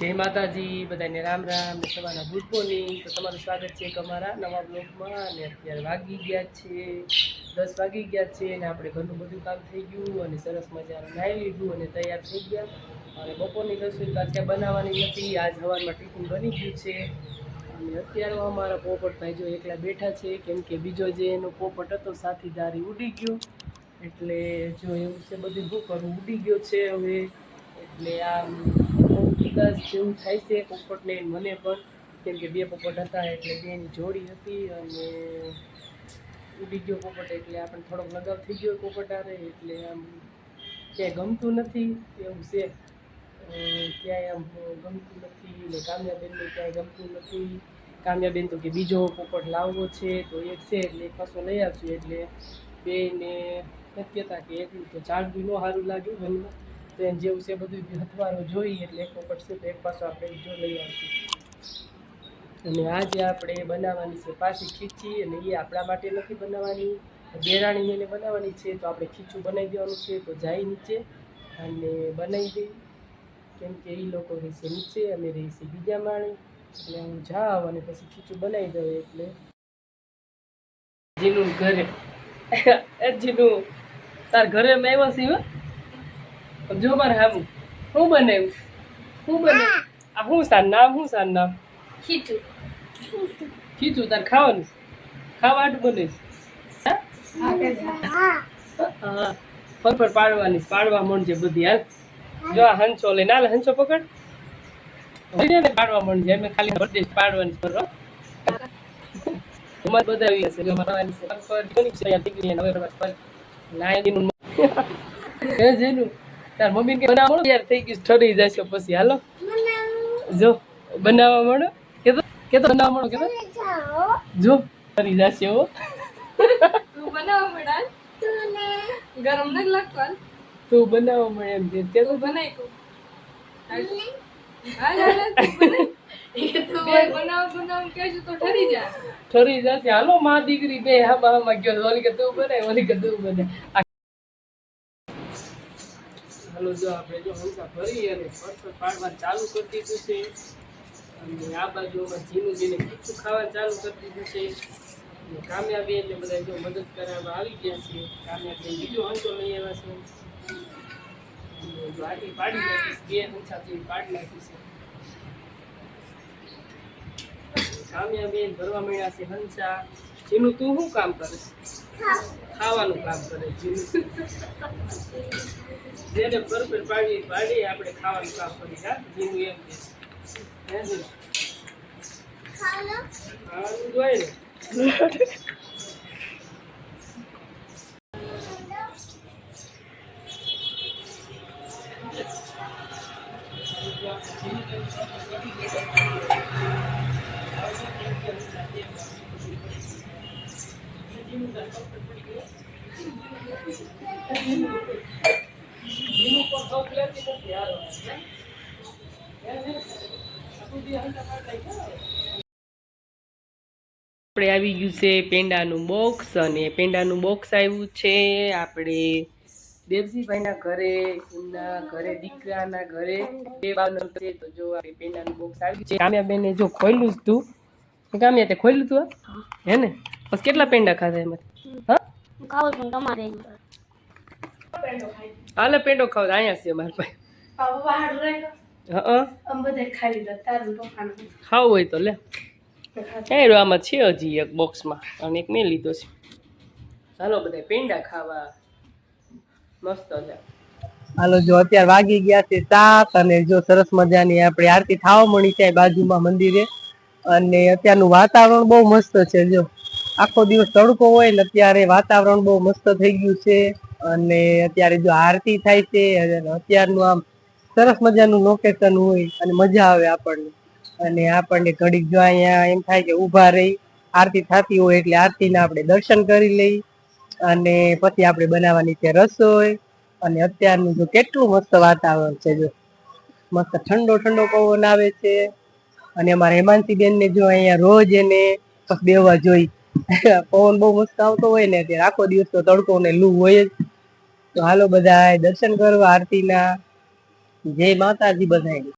જય માતાજી, બધાને રામ રામ ને સવારના ગુડ મોર્નિંગ તો તમારું સ્વાગત છે અમારા નવા બ્લોગમાં અને અત્યારે વાગી ગયા છે, દસ વાગી ગયા છે અને આપણે ઘરનું બધું કામ થઈ ગયું અને સરસ મજાનું નાહી લીધું અને તૈયાર થઈ ગયા. અને બપોરની રસોઈ અત્યારે બનાવવાની નથી આજ હવારમાં ટિફિન બની ગયું છે. અને અત્યારે અમારા પોપટ ભાઈ જો એકલા બેઠા છે, કેમ કે બીજો જે એનો પોપટ હતો સાથીદારી ઉડી ગયો. એટલે જો એવું છે, બધું શું કરવું ઉડી ગયો છે હવે. એટલે આમ ઉદાસ જેવું થાય છે, પોપટને મને પણ, કેમ કે બે પોપટ હતા એટલે બેની જોડી હતી અને ઉડી ગયો પોપટ એટલે આપણને થોડોક લગાવ થઈ ગયો પોપટ આરે એટલે આમ ક્યાંય ગમતું નથી, એવું છે. ક્યાંય આમ ગમતું નથી ને કામ્યાબેનને ક્યાંય ગમતું નથી. કામ્યાબેન તો કે બીજો પોપટ લાવવો છે, તો એક છે, એટલે એક પાછો લઈ આવશું, એટલે બેને નથી કહેતા કે એટલું તો બી ન સારું લાગ્યું ઘરમાં. એને જેવું છે બધું હથવારો જોઈએ એટલે એક પોપટ છે તો એક પાછો આપણે જો લઈ આવશું અને આજે આપણે બનાવવાની છે, પાછી ખીચી અને એ આપણા માટે નથી બનાવવાની. બેરાણી મેલે બનાવવાની છે તો આપણે ખીચું બનાવી દેવાનું છે તો જાય નીચે અને બનાવી દઈ કેમ કે એ લોકો રહેશે નીચે, અમે રહીશું બીજા માળે. એટલે હું જાઉં અને પછી ખીચું બનાવી દઉં એટલે. જીનું ઘરે. જીનું, તાર ઘરે મેં આવ્યા છે હો. જો મારે હામું. હું બનાવ્યું હું બનાવ્યું આ હું શું સાર નામ. ખીચું. ખીચું તાર ખાવાનું છે? ખાવા હાટું બને હા. ફર પર પાડવાની પાડવા મળજે બધી હાલ. જો આ હંસો લઈને હાલ હંસો પકડ. ને પાડવા મળજે અમે ખાલી જ પાડવાની છે બરોબર? અમારે બધા આવી હશે જો છે. પર જોની છે. હવે પર લાઈનનું. હે જેનું. તાર મમ્મીને કે બનાવો યાર થઈ ગયું ઠરી જશે પછી. હાલો. જો બનાવવા મળો? કે તો કે તો બનાવવા મળો કે તો? જો ઠરી જશે હો. તું બનાવવા મળ્યા ગરમ નથી લાગતો તું બનાવવા મળે એમ કે તો તું બનાવી તું ઠરી જાય. ઠરી જશે. હાલો મા દીકરી બે હામાં હામાં ગયો ઓલી કે તું બનાય ઓલી કે તું બનાય. આ- હાલો જો આપણે જો હંસા ભરી અને ફરફર પાડવા ચાલુ કરી દીધું છે. અને આ બાજુ અમારે જીનું જીને ખીચું ખાવાનું ચાલુ કરી દીધું છે. અને કામ્યાબેન એટલે બધા જો મદદ કરવામાં આવી ગયા છે. કામયાબી બીજો હંસો લઈ આવ્યા છે. આટલી પાડી નાખીશ બે હંસાથી પાડી નાખીશ કામયાબી ભરવા મળ્યા છે હંસા. જીનું, તું શું કામ કરે ખાવાનું કામ કરે જીનું જેને બરોબર પાડી પાડી આપણે ખાવાનું કામ કરી હા જીનું એમ કે. હે? ખાવાનું જોઈએ ને જીનું પણ શોખ લેતી નથી હારો. હે જીનું? આપણું આવી ગયું છે પેંડાનું બોક્સ અને પેંડાનું બોક્સ આવ્યું છે આપણે દેવજીભાઈના ઘરે, એમના ઘરે, દીકરાના ઘરે બે છે તો જો પેંડાનું બોક્સ આવ્યું છે. કામ્યાબેને જો ખોલ્યું જ તું. કામ્યા તે ખોલ્યું તું? હે? ને? પછી કેટલા પેંડા ખાધા એમાંથી? હા? ખાવું તમારે હાલે પેંડો ખાવ અહીંયા છે મારા પાસે હા ખાવું હોય તો લે. એ આમાં છે હજી એક બોક્સમાં અને એક મેં લીધો છે. ચાલો બધા પેંડા ખાવા. મસ્ત છે હાલો જો અત્યારે વાગી ગયા છે સાત અને જો સરસ મજાની આપણે આરતી થાવા મળી છે બાજુમાં મંદિરે. અને અત્યારનું વાતાવરણ બહુ મસ્ત છે જો. આખો દિવસ તડકો હોય ને અત્યારે વાતાવરણ બહુ મસ્ત થઈ ગયું છે. અને અત્યારે જો આરતી થાય છે અત્યારનું આમ સરસ મજાનું લોકેશન હોય અને મજા આવે આપણને. અને આપણને ઘડીક જો અહીંયા એમ થાય કે ઊભા રહી, આરતી થતી હોય એટલે આરતીના આપણે દર્શન કરી લઈ, અને પછી આપણે બનાવવાની છે રસોઈ અને અત્યારનું જો કેટલું મસ્ત વાતાવરણ છે જો. મસ્ત ઠંડો ઠંડો પવન આવે છે. અને અમારા હેમાંશી ને જો અહીંયા રોજ એને બેવા જોઈ. પવન બહુ મસ્ત આવતો હોય ને, ત્યારે આખો દિવસ તો તડકો ને લૂ હોય જ. તો હાલો બધા દર્શન કરવા આરતીના. જય માતાજી બધાય